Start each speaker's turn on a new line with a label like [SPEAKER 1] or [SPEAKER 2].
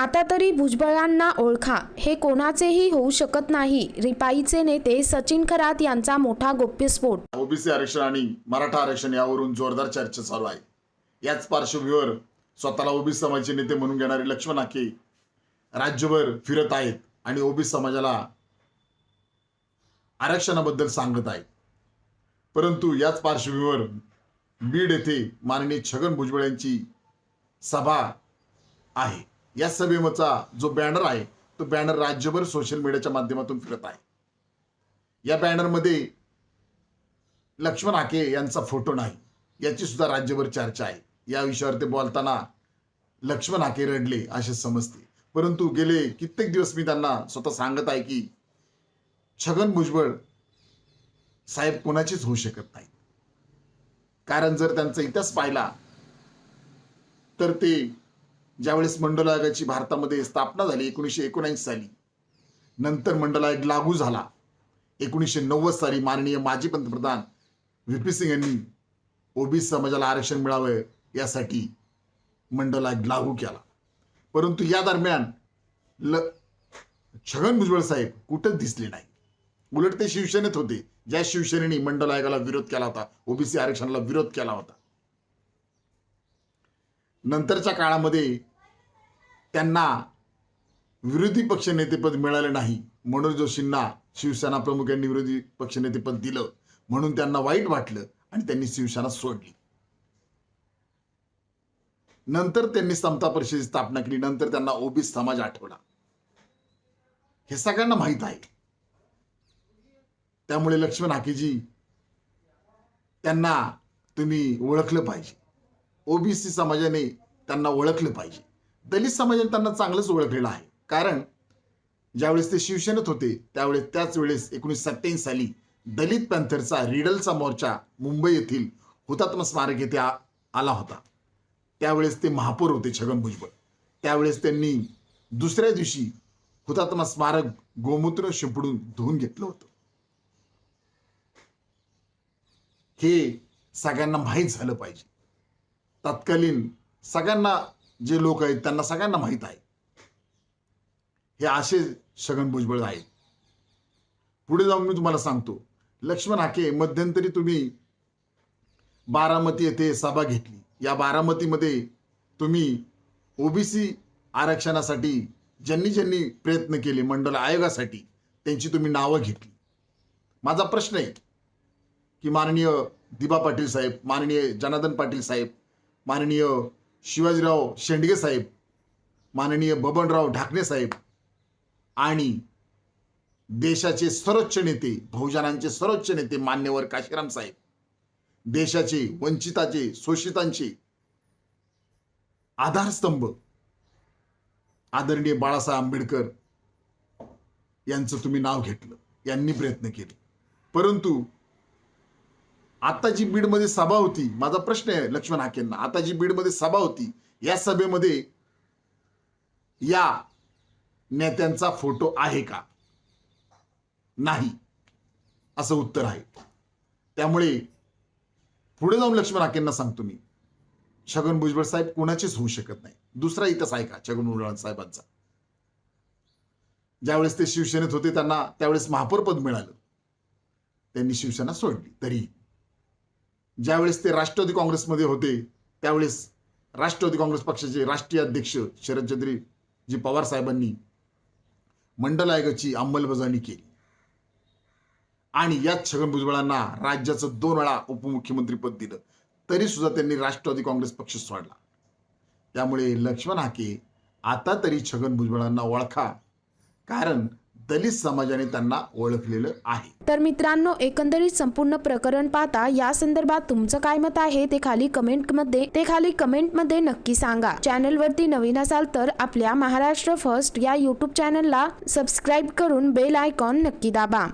[SPEAKER 1] आता तरी भुजबळांना ओळखा. हे कोणाचेही होऊ शकत नाही. रिपाईचे नेते सचिन खरात यांचा मोठा गोप्यस्फोट.
[SPEAKER 2] ओबीसी आरक्षण आणि मराठा आरक्षण यावरून जोरदार चर्चा चालू आहे. याच पार्श्वभूमीवर स्वतःला ओबीसी समाजाचे नेते म्हणून घेणारे लक्ष्मण आके राज्यभर फिरत आहेत आणि ओबीसी समाजाला आरक्षणाबद्दल सांगत आहेत. परंतु याच पार्श्वभूमीवर बीड येथे माननीय छगन भुजबळ यांची सभा आहे. या सभेचा जो बॅनर आहे तो बॅनर राज्यभर सोशल मीडियाच्या माध्यमातून फिरत आहे. या बॅनरमध्ये लक्ष्मण हाके यांचा फोटो नाही. याची सुद्धा राज्यभर चर्चा आहे. या विषयावर ते बोलताना लक्ष्मण हाके रडले असे समजते. परंतु गेले कित्येक दिवस मी त्यांना स्वतः सांगत आहे की छगन भुजबळ साहेब कोणाचीच होऊ शकत नाही कारण जर त्यांचा इतिहास पाहिला तर ते ज्यावेळेस मंडल आयोगाची भारतामध्ये स्थापना झाली एकोणीसशे एकोणऐंशी साली नंतर मंडल आयोग लागू झाला. एकोणीसशे नव्वद साली माननीय माजी पंतप्रधान व्ही पी सिंग यांनी ओबीसी समाजाला आरक्षण मिळावं यासाठी मंडल आयोग लागू केला. परंतु या दरम्यान ल छगन भुजबळ साहेब कुठंच दिसले नाही? उलट ते शिवसेनेत होते. ज्या शिवसेनेने मंडल आयोगाला विरोध केला होता ओबीसी आरक्षणाला विरोध केला होता. नंतरच्या काळामध्ये त्यांना विरोधी पक्षनेतेपद मिळाले नाही. मनोज जोशींना शिवसेना प्रमुख यांनी विरोधी पक्षनेतेपद दिलं. म्हणून त्यांना वाईट वाटलं आणि त्यांनी शिवसेना सोडली. नंतर त्यांनी समता परिषदेची स्थापना केली. नंतर त्यांना ओबीसी समाज आठवला. हे सगळ्यांना माहीत आहे. त्यामुळे लक्ष्मण हाकेजी त्यांना तुम्ही ओळखलं पाहिजे. ओबीसी समाजाने त्यांना ओळखलं पाहिजे. दलित समाजाने त्यांना चांगलंच ओळखलेलं आहे. कारण ज्यावेळेस ते शिवसेनेत होते त्यावेळेस त्याच वेळेस एकोणीसशे सत्याऐंशी साली दलित पॅन्थरचा रिडलचा मोर्चा मुंबई येथील हुतात्मा स्मारक येथे आला होता. त्यावेळेस ते महापौर होते छगन भुजबळ. त्यावेळेस त्यांनी दुसऱ्या दिवशी हुतात्मा स्मारक गोमूत्र शिंपडून धुवून घेतलं होतं. हे सगळ्यांना माहीत झालं पाहिजे. तत्कालीन सगळ्यांना जे लोक आहेत त्यांना सगळ्यांना माहीत आहे. हे असे छगन भुजबळ आहेत. पुढे जाऊन मी तुम्हाला सांगतो. लक्ष्मण हाके मध्यंतरी तुम्ही बारामती येथे सभा घेतली. या बारामतीमध्ये तुम्ही ओबीसी आरक्षणासाठी ज्यांनी ज्यांनी प्रयत्न केले मंडल आयोगासाठी त्यांची तुम्ही नावं घेतली. माझा प्रश्न आहे की माननीय दिबा पाटील साहेब माननीय जनार्दन पाटील साहेब माननीय शिवाजीराव शेंडगे साहेब माननीय बबनराव ढाकणे साहेब आणि देशाचे सर्वोच्च नेते बहुजनांचे सर्वोच्च नेते मान्यवर काशीराम साहेब देशाचे वंचिताचे शोषितांचे आधारस्तंभ आदरणीय बाळासाहेब आंबेडकर यांचं तुम्ही नाव घेतलं यांनी प्रयत्न केले. परंतु आता जी बीडमध्ये सभा होती माझा प्रश्न आहे लक्ष्मण हाकेंना आता जी बीडमध्ये सभा होती या सभेमध्ये या नेत्यांचा फोटो आहे का? नाही असं उत्तर आहे. त्यामुळे पुढे जाऊन लक्ष्मण हाकेंना सांगतो मी. छगन भुजबळ साहेब कोणाचेच होऊ शकत नाही. दुसरा इतिहास आहे का छगन भुजबळ साहेबांचा? ज्यावेळेस ते शिवसेनेत होते त्यांना त्यावेळेस महापौर पद मिळालं. त्यांनी शिवसेना सोडली तरी ज्यावेळेस ते राष्ट्रवादी काँग्रेसमध्ये होते त्यावेळेस राष्ट्रवादी काँग्रेस पक्षाचे राष्ट्रीय अध्यक्ष शरदचंद्रजी पवार साहेबांनी मंडल आयोगाची अंमलबजावणी केली. आणि यात छगन भुजबळांना राज्याचं दोन वेळा उपमुख्यमंत्री पद दिलं. तरी सुद्धा त्यांनी राष्ट्रवादी काँग्रेस पक्ष सोडला. त्यामुळे लक्ष्मण हाके आता तरी छगन भुजबळांना ओळखा. कारण दलित समाजाने त्यांना ओळखलेलं आहे.
[SPEAKER 1] तर मित्रांनो एकंदरीत संपूर्ण प्रकरण पाहता या संदर्भात तुमचं काय मत आहे ते खाली कमेंटमध्ये ते खाली कमेंटमध्ये नक्की सांगा. चॅनलवरती नवीन असाल तर आपल्या महाराष्ट्र फर्स्ट या यूट्यूब चॅनलला सबस्क्राईब करून बेल आयकॉन नक्की दाबा.